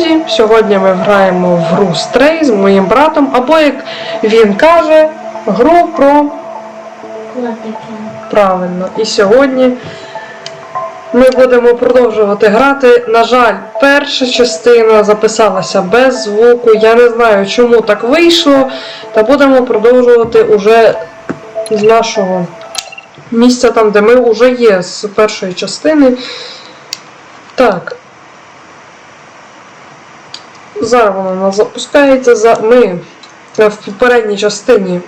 друзі! Сьогодні ми граємо в гру Stray з моїм братом, або як він каже, гру про Котики. правильно. І сьогодні ми будемо продовжувати грати. На жаль, перша частина записалася без звуку. Я не знаю, чому так вийшло. Та будемо продовжувати уже з нашого місця, там, де ми вже є, з першої частини. Так. Зараз нас запускається. Ми е, в попередній частині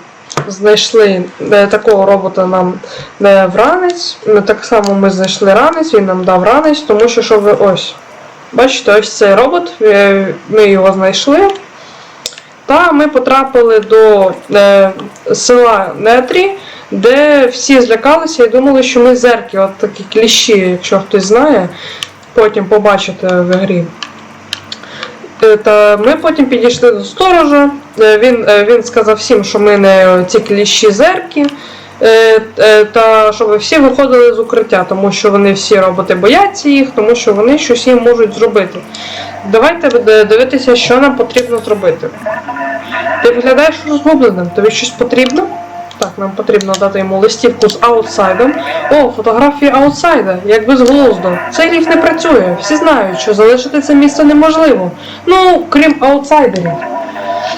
знайшли е, такого робота нам в ранець. Так само ми знайшли ранець, він нам дав ранець, тому що що ви ось. Бачите, ось цей робот, е, ми його знайшли. Та ми потрапили до села Нетрі, де всі злякалися і думали, що ми зерки, от такі кліщі, якщо хтось знає, потім побачите в грі. Та ми потім підійшли до сторожа. Е, Він, е, він сказав всім, що ми не ці кліщі зерки. е, Та щоб всі виходили з укриття, тому що вони всі роботи бояться їх, тому що вони щось їм можуть зробити. Давайте дивитися, що нам потрібно зробити. Ти виглядаєш розгубленим, тобі щось потрібно? Так, нам потрібно дати йому листівку з аутсайдом. О, фотографії аутсайда, як безглуздо. Цей ліфт не працює. Всі знають, що залишити це місце неможливо. Ну, крім аутсайдерів.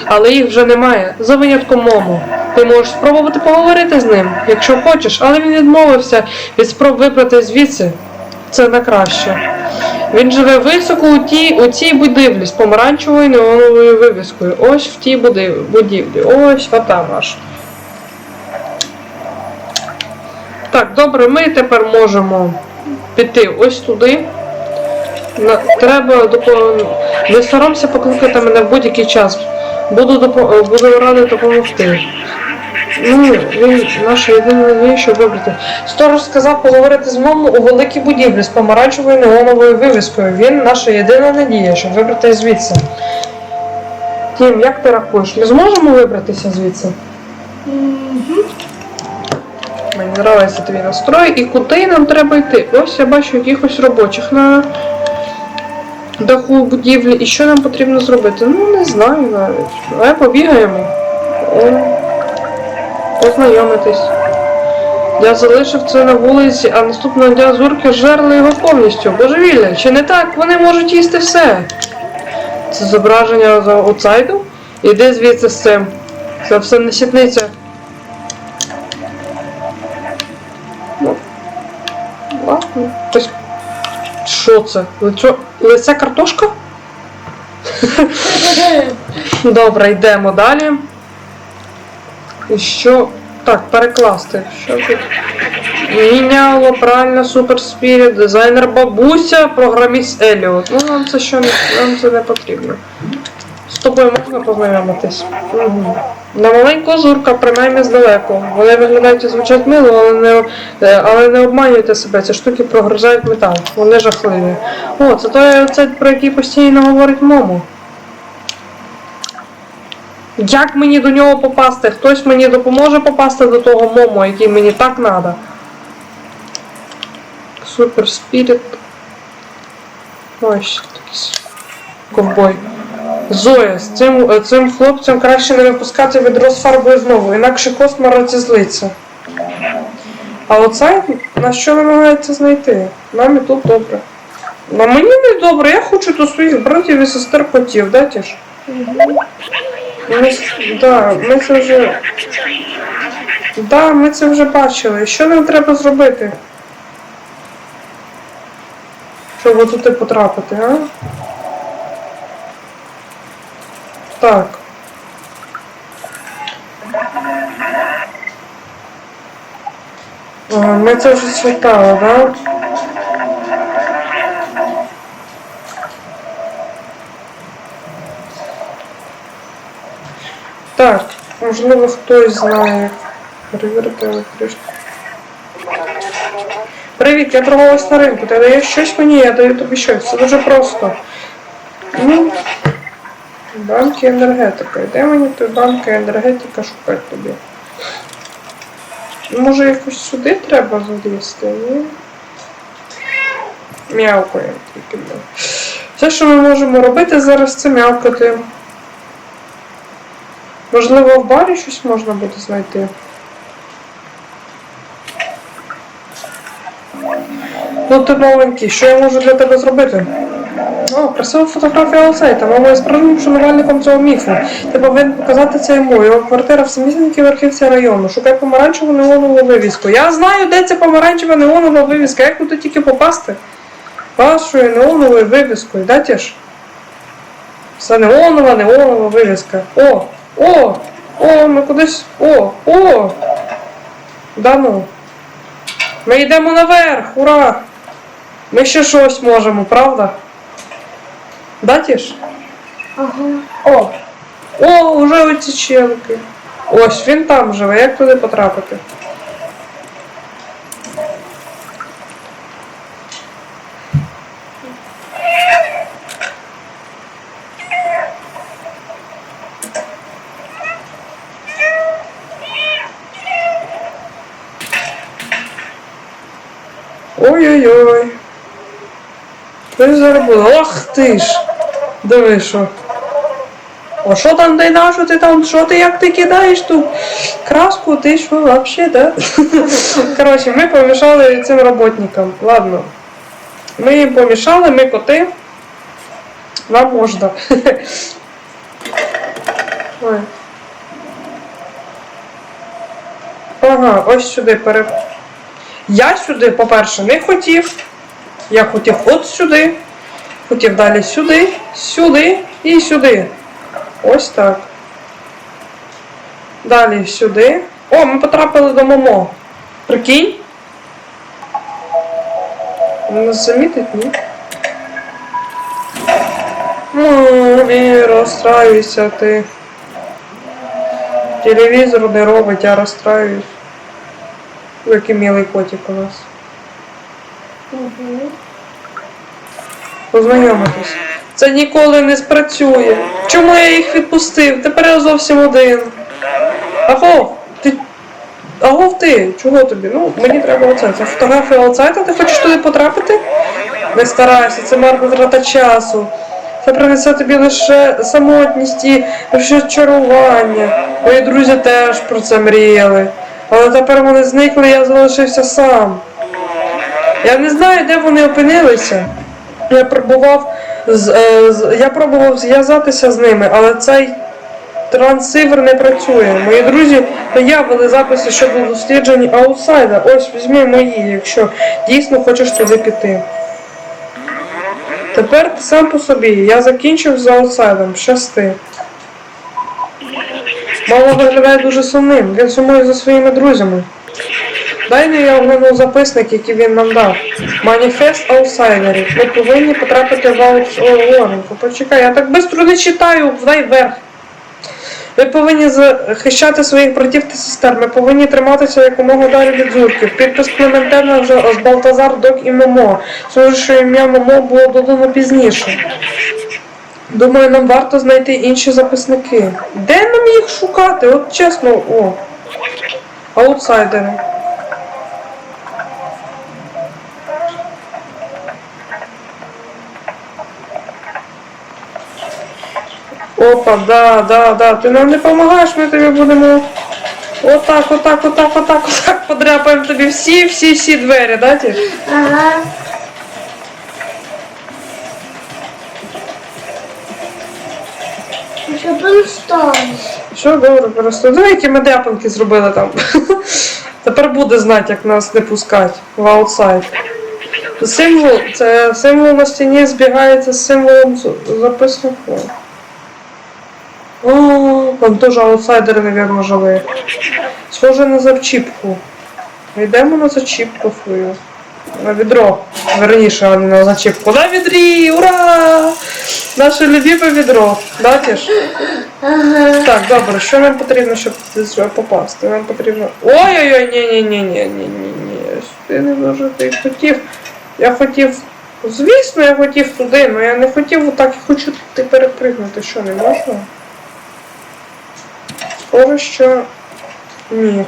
Але їх вже немає, за винятком Мому. Ти можеш спробувати поговорити з ним, якщо хочеш, але він відмовився від спроб вибрати звідси. Це на краще. Він живе високо у тій, у цій будівлі з помаранчевою неоновою вивіскою. Ось в тій будівлі. Ось вата ваша. Так, добре, ми тепер можемо піти ось туди. Треба допо- Не соромся покликати мене в будь-який час. Буду, допо... Буду радий допомогти. Ну, він наша єдина надія, щоб вибрати. Сторож сказав поговорити з мамою у великій будівлі з помаранчевою неоновою вивіскою. Він наша єдина надія, щоб вибрати звідси. Тім, як ти рахуєш, ми зможемо вибратися звідси? Мені подобається твій настрой. І куди нам треба йти? Ось я бачу якихось робочих на даху будівлі. І що нам потрібно зробити? Ну, не знаю навіть. Давай побігаємо. О, познайомитись. Я залишив це на вулиці, а наступного дня зурки жерли його повністю. Божевілля, чи не так? Вони можуть їсти все. Це зображення за аутсайду? Іди звідси з цим. Це все несітниця. Хтось. Що це? Лицо... Лице картошка? Добре, йдемо далі. І що? Так, перекласти. Що тут? Міняло, правильно, Супер Спіріт, дизайнер бабуся, програміст Еліот. Ну, нам це що нам це не потрібно. Тобою можна познайомитись? Угу. На маленького зурка, принаймні здалеку. Вони виглядають і звучать мило, але не, е, але не обманюйте себе, ці штуки прогризають метал. Вони жахливі. О, це той оце, про який постійно говорить Мому. Як мені до нього попасти? Хтось мені допоможе попасти до того Мому, який мені так треба. Супер спіріт. Ось такий ковбой. Зоя, з цим, е, цим хлопцям краще не випускати відро з фарбою знову, інакше космо розізлиться. А оцей на що намагається знайти? Нам і тут добре. На мені не добре, я хочу до своїх братів і сестер котів, да, Тіш? Ми, да, ми це вже. Да, ми це вже бачили. Що нам треба зробити? Щоб отуди потрапити, а? Так. А, Ми це вже читали, да? Так, можливо, хтось знає. Перевірити електричку. Привіт, я торговась на ринку. Ти даєш щось мені, я даю тобі щось. Це дуже просто. Ну, банки енергетика. Де мені той банки енергетика шукати тобі? Може якось сюди треба залізти, ні? М'явкує тільки. Все, що ми можемо робити зараз, це м'явкати. Можливо, в барі щось можна буде знайти. Ну, ти новенький, що я можу для тебе зробити? О, красива фотографія Олсейта. Мама є справжнім шанувальником цього міфу. Ти повинен показати це йому. Його квартира в самісінькій верхівці району. Шукай помаранчеву неонову вивіску. Я знаю, де ця помаранчева неонова вивіска. Як туди тільки попасти? Вашою неоновою вивіскою, да, Тіш? Все неонова, неонова вивіска. О! О! О, ми кудись. О! О! Да ну. Ми йдемо наверх! Ура! Ми ще щось можемо, правда? Да, Тіш? Ага. О! О, уже оці челки. Ось він там живе, як туди потрапити? Ой-ой-ой. Ж зараз? Ох ти ж! Диви що. О, що там ти на що ти там? Що ти як ти кидаєш ту краску? Ти що вообще, да? Коротше, ми помішали цим роботникам. Ладно. Ми їм помішали, ми коти. Вам можна. Ой. Ага, ось сюди пере. Я сюди, по-перше, не хотів. Я хотів от сюди. Хотів далі сюди, сюди і сюди. Ось так. Далі сюди. О, ми потрапили до Момо. Прикинь? Не замітить, ні? Ну, не розстраюйся ти. Телевізор не робить, я розстраюсь. Який милий котик у нас. Угу. Це ніколи не спрацює. Чому я їх відпустив? Тепер я зовсім один. Агов, ти. Агов ти, чого тобі? Ну, мені треба оце. Це фотографія оцайта, ти хочеш туди потрапити? Не старайся, це марна трата часу. Це принесе тобі лише самотність і розчарування. Мої друзі теж про це мріяли. Але тепер вони зникли, я залишився сам. Я не знаю, де вони опинилися. Я пробував з, е, з- я пробував зв'язатися з ними, але цей трансивер не працює. Мої друзі виявили записи щодо досліджень аутсайда. Ось візьми мої, якщо дійсно хочеш туди піти. Тепер ти сам по собі. Я закінчив з аутсайдом. Щасти. Мало виглядає дуже сумним. Він сумує за своїми друзями. Не я огляну записник, який він нам дав. Маніфест аутсайдерів. Ми повинні потрапити в аутсайдерку. Почекай, я так швидко не читаю, дай вверх. Ви повинні захищати своїх братів та сестер. Ми повинні триматися якомога далі від зурків. Підпис Клементена вже з Балтазар, Док і Момо. Схоже, що ім'я Момо було додано пізніше. Думаю, нам варто знайти інші записники. Де нам їх шукати? От чесно, о. Аутсайдери. Опа, да, да, да. Ти нам не допомагаєш, ми тобі будемо. Отак, отак, отак, отак, отак подряпаємо тобі всі, всі, всі двері, да, ті? Ага. Що там сталося? Що добре, просто диви, які ми дряпанки зробили там. Тепер буде знати, як нас не пускати в аутсайд. Символ, це символ на стіні збігається з символом записнику. О, там теж аутсайдери, напевно, жили. Схоже на зачіпку. Йдемо на зачіпку свою. На відро. Верніше, а не на зачіпку. На відрі! Ура! Наше любиме відро. Да, Тіш? Так, добре, що нам потрібно, щоб попасти? Нам потрібно. Ой-ой-ой, ні-ні-ні-ні-ні-ні-ні. Ти не дуже ти хотів. Я хотів. Звісно, я хотів туди, але я не хотів отак, я хочу туди перепригнути. Що, не можна? Схоже, що ні.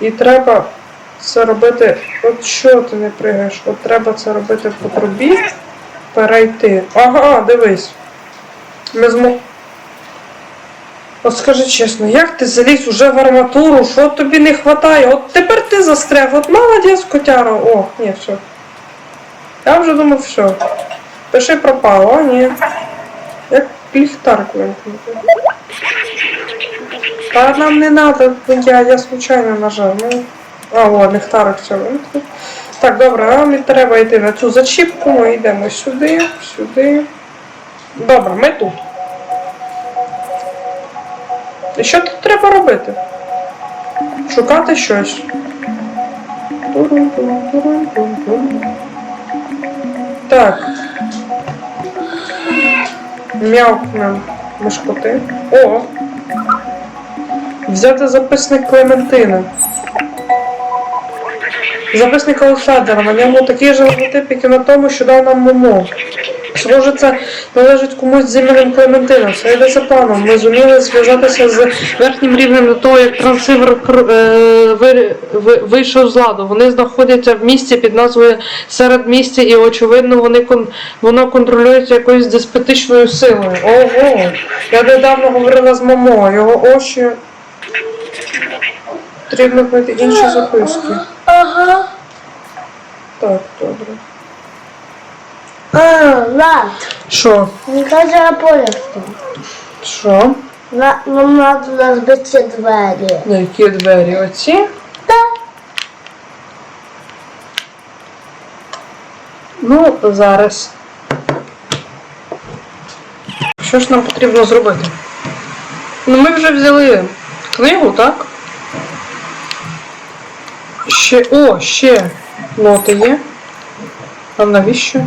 І треба це робити. От що ти не пригаєш? От треба це робити по трубі. перейти. Ага, дивись. Ми змо... От скажи чесно, як ти заліз уже в арматуру? Що тобі не вистачає? От тепер ти застряг. От молодець, котяра. О, ні, все. Я вже думав, все. Пиши пропало, а ні. Як ліхтарик вимкнути. Та нам не надо, я, я случайно нажав. Ну. А, о, ліхтарик все вимкнув. Так, добре, нам не треба йти на цю зачіпку, ми йдемо сюди, сюди. Добре, ми тут. І що тут треба робити? Шукати щось. Так. М'явкнем мушкоти. О! Взяти записник Клементини. Записник Олександра, на ньому такий же логотип, як і на тому, що дав нам Момо. Схоже, це належить комусь з іменем Клементина. Все йдеться планом. Ми зуміли зв'язатися з верхнім рівнем до того, як трансивер е, ви- ви- вийшов з ладу. Вони знаходяться в місті під назвою Середмістя, і очевидно вони воно контролюється якоюсь деспотичною силою. Ого! Я недавно говорила з Момо, його очі. Потрібно знайти інші записки. Ага. Так, добре. А, Влад, Що? кажется, я понял. Що? На- Нам надо разбить все двери. Які двері? Оці? Да. Ну, зараз. Що ж нам потрібно зробити? Ну, ми вже взяли книгу, так? Ще. О, ще ноти є. А навіщо?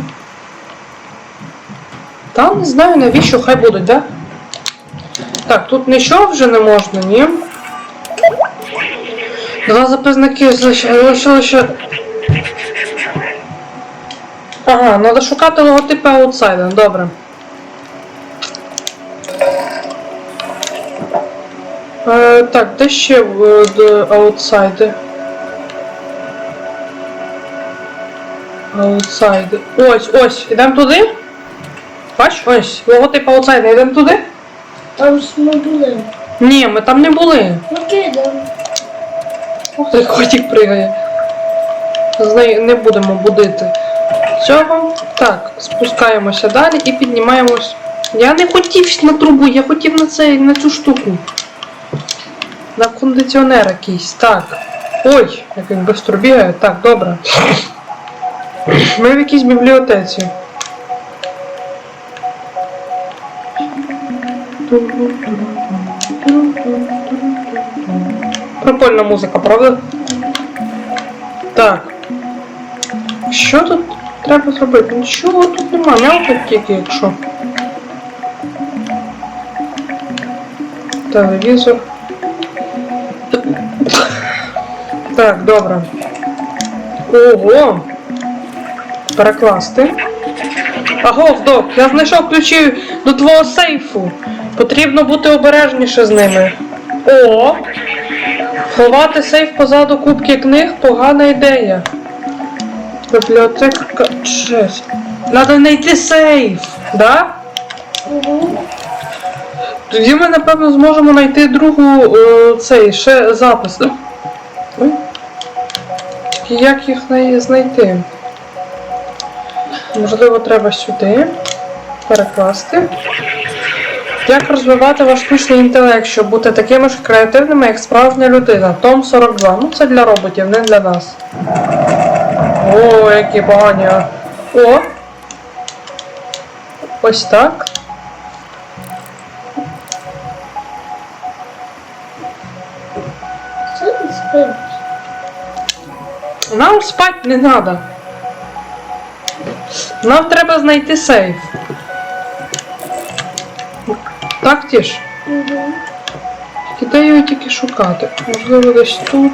Та не знаю навіщо, хай будуть, да? Так, тут нічого вже не можна, ні? Два записники залишилося. Ага, треба шукати логотипи аутсайда, добре. Е, так, де ще аутсайди? Аутсайди. Ось, ось, ідемо туди? Бач, ось, логотип аутсайда, йдемо туди? Там ж ми були. Ні, ми там не були. Окей, да. Ух ти, котик пригає. З неї не будемо будити цього. Так, спускаємося далі і піднімаємось. Я не хотів на трубу, я хотів на цей, на цю штуку. На кондиціонер якийсь. Так. Ой, як він швидко бігає. Так, добре. Ми в якійсь бібліотеці. Прикольна музика, правда? Так. Що тут треба зробити? Нічого тут нема, м'явка тільки, якщо. Телевізор. Так, добре. Ого! Перекласти. Агов, док, я знайшов ключі до твого сейфу. Потрібно бути обережніше з ними. О! Ховати сейф позаду кубки книг погана ідея. Бібліотека. Честь. Надо знайти сейф, да? Угу. Тоді ми, напевно, зможемо знайти другу е, цей ще запис. Ой. Як їх знайти? Можливо, треба сюди перекласти. Як розвивати ваш штучний інтелект, щоб бути такими ж креативними, як справжня людина? Том 42. Ну, це для роботів, не для нас. О, які погані. О! Ось так. Що ти спиш? Нам спать не треба. Нам треба знайти сейф. Так, Тіш? Угу. Тільки де його тільки шукати? Можливо, десь тут.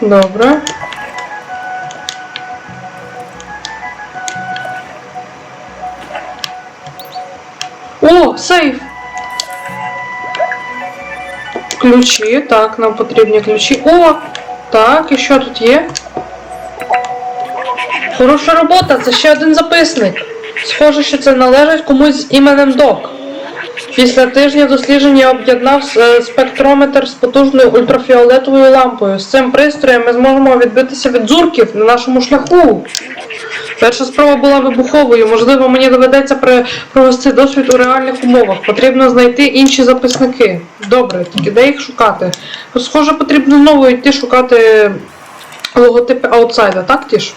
Добре. О, сейф! Ключі, так, нам потрібні ключі. О! Так, і що тут є? Хороша робота, це ще один записник. Схоже, що це належить комусь з іменем Док. Після тижня досліджень я об'єднав е, спектрометр з потужною ультрафіолетовою лампою. З цим пристроєм ми зможемо відбитися від зурків на нашому шляху. Перша спроба була вибуховою. Можливо, мені доведеться провести досвід у реальних умовах. Потрібно знайти інші записники. Добре, тільки де їх шукати? Схоже, потрібно знову йти шукати логотипи аутсайда, так Тіш?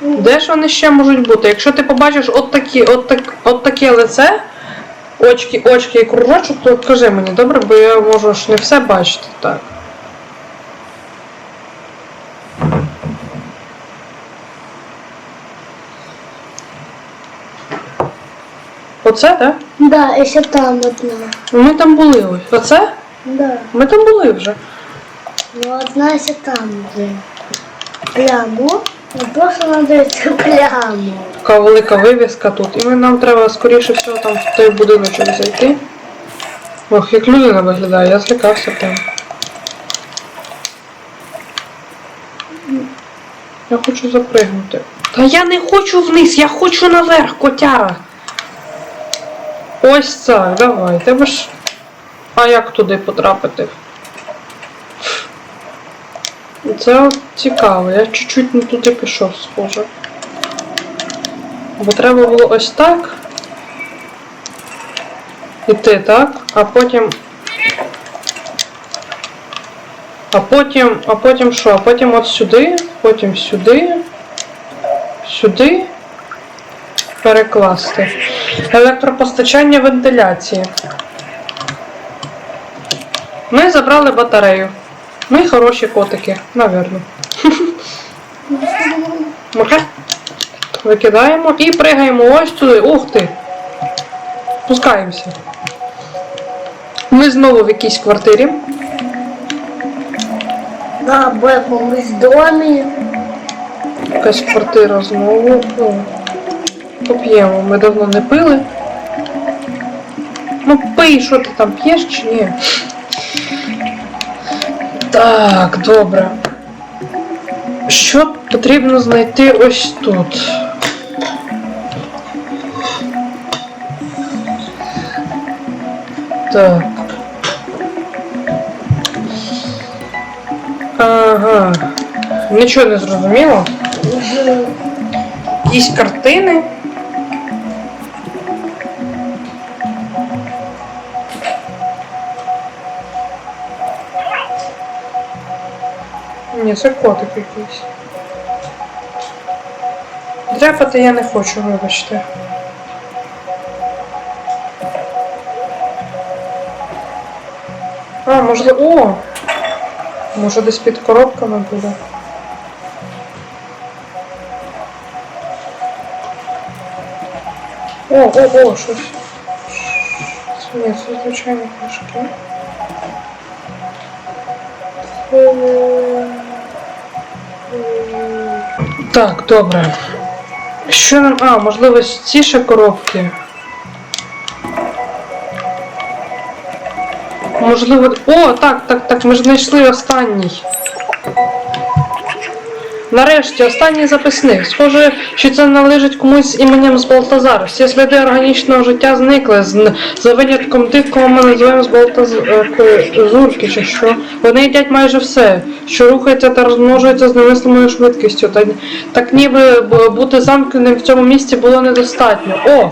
Де ж вони ще можуть бути? Якщо ти побачиш от, такі, от, так, от таке лице, очки, очки і кружочок, то кажи мені, добре, бо я можу ж не все бачити так. Оце, так? Да, і ще там одна. Ми там були ось. Оце? Да. Ми там були вже. Ну, одна ще там є. Пляму. Ну, просто треба цю пляму. Така велика вивіска тут. І ми- нам треба скоріше всього там в той будиночок зайти. Ох, як людина виглядає, я злякався прям. Я хочу запригнути. Та я не хочу вниз, я хочу наверх, котяра. Ось так, давай. Тебе ж. А як туди потрапити? Це цікаво, я чуть-чуть не туди пішов, схоже. Бо треба було ось так. Іти, так? А потім. А потім. А потім що? А потім от сюди, потім сюди, сюди. Перекласти. Електропостачання вентиляції. Ми забрали батарею. Ми хороші котики, навірно. Махе. Викидаємо і пригаємо ось туди. Ух ти! Спускаємося. Ми знову в якійсь квартирі. Да, в якомусь домі. Якась квартира знову. О, Поп'ємо. Ми давно не пили. Ну пий, що ти там п'єш чи ні? Так, добре. Що потрібно знайти ось тут? Так. Ага. Нічого не зрозуміло. Якісь картини. Ні, це котик якийсь. Дряпати я не хочу, вибачте. А, можливо. О! Може десь під коробками буде. О, о, о, щось. Це- Ні, це звичайні книжки. Так, добре. Що нам. А, можливо, ці ще коробки. Можливо. О, так, так, так, ми ж знайшли останній. Нарешті, останній записник. Схоже, що це належить комусь іменем з Балтазар. Всі сліди органічного життя зникли, з, за винятком тих, кого ми називаємо з Балтазурки, чи що. Вони їдять майже все, що рухається та розмножується з немислимою швидкістю. Та, так ніби бути замкненим в цьому місці було недостатньо. О!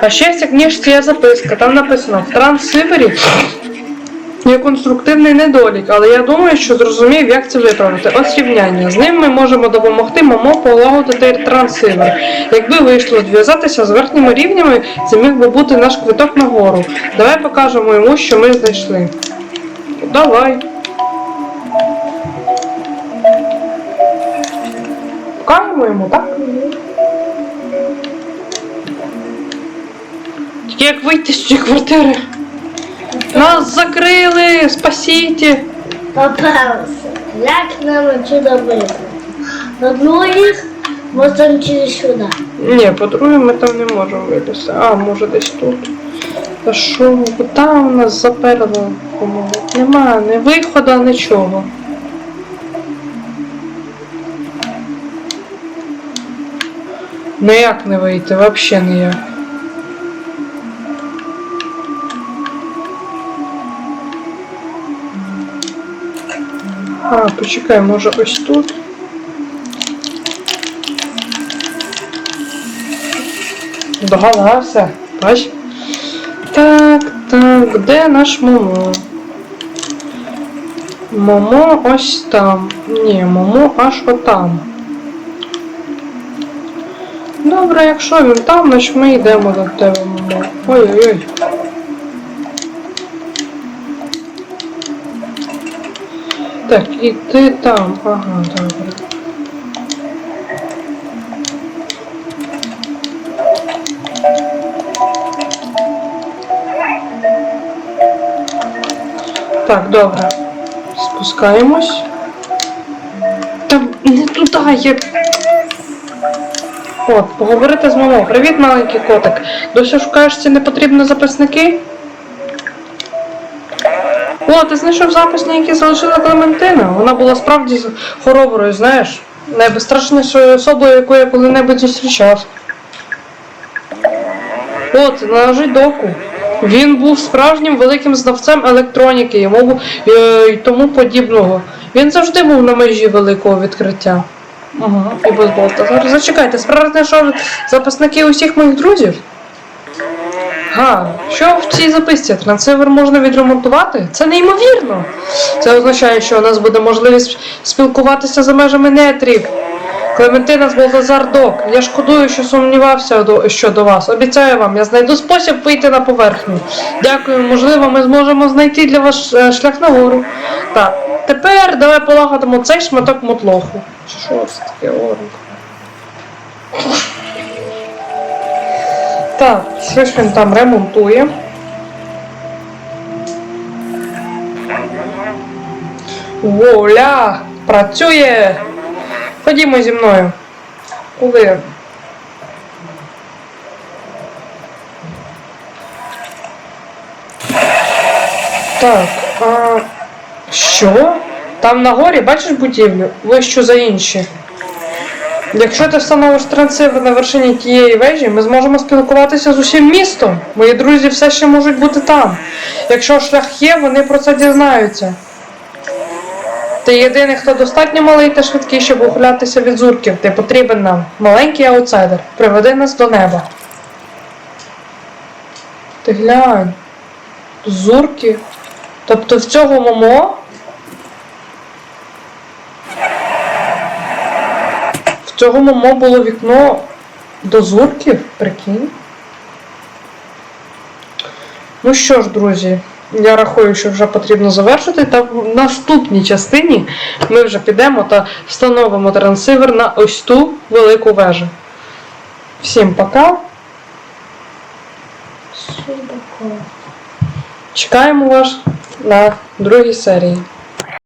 А ще в цій книжці є записка. Там написано в Транссибері Є конструктивний недолік, але я думаю, що зрозумів, як це виправити. Ось рівняння. З ним ми можемо допомогти Момо полагодити трансивер. Якби вийшло зв'язатися з верхніми рівнями, це міг би бути наш квиток нагору. Давай покажемо йому, що ми знайшли. Давай. Покажемо йому, так? Тільки як вийти з цієї квартири? Нас закрили! Спасіть! Попався. Як нам отсюда вибрати? На других можемо через сюди. Ні, по-друге, ми там не можемо вилізти. А, може десь тут. Та що, там у нас заперли? по-моєму. Нема ні виходу, нічого. Ніяк не вийти, взагалі ніяк. Почекай, може ось тут? Догадався, бач? Так, так, де наш Момо? Момо ось там. Ні, Момо аж отам. Добре, якщо він там, значить ми йдемо до тебе, Момо. Ой-ой-ой. Так, і ти там. Ага, добре. Так, добре. Спускаємось. Та не туди є. От, поговорити з мамою. Привіт, маленький котик. Досі шукаєш ці непотрібні записники? О, ти знайшов записні, які залишила Клементина. Вона була справді хороброю, знаєш, найбезстрашнішою особою, яку я коли-небудь зустрічав. О, це належить доку. Він був справжнім великим знавцем електроніки бу- е, і тому подібного. Він завжди був на межі великого відкриття. Ага, і без болта. Зачекайте, справді знайшов записники усіх моїх друзів? Га, що в цій записці? Трансивер можна відремонтувати? Це неймовірно. Це означає, що у нас буде можливість спілкуватися за межами нетрів. Клементина з Болдазар Док. Я шкодую, що сумнівався щодо вас. Обіцяю вам, я знайду спосіб вийти на поверхню. Дякую, можливо, ми зможемо знайти для вас е, шлях нагору. Так, тепер давай полагодимо цей шматок мотлоху. Що це таке орг? Так, щось він там ремонтує. Воля! Працює! Ходімо зі мною. Куди? Так, а що? Там на горі бачиш будівлю? Вищу за інші. Якщо ти встановиш трансивер на вершині тієї вежі, ми зможемо спілкуватися з усім містом. Мої друзі все ще можуть бути там. Якщо шлях є, вони про це дізнаються. Ти єдиний, хто достатньо малий та швидкий, щоб ухилятися від зурків. Ти потрібен нам. Маленький аутсайдер. Приведи нас до неба. Ти глянь. Зурки. Тобто в цього момо. В цього момо було вікно до зурків, прикинь. Ну що ж, друзі, я рахую, що вже потрібно завершити. Та в наступній частині ми вже підемо та встановимо трансивер на ось ту велику вежу. Всім пока. Чекаємо вас на другій серії.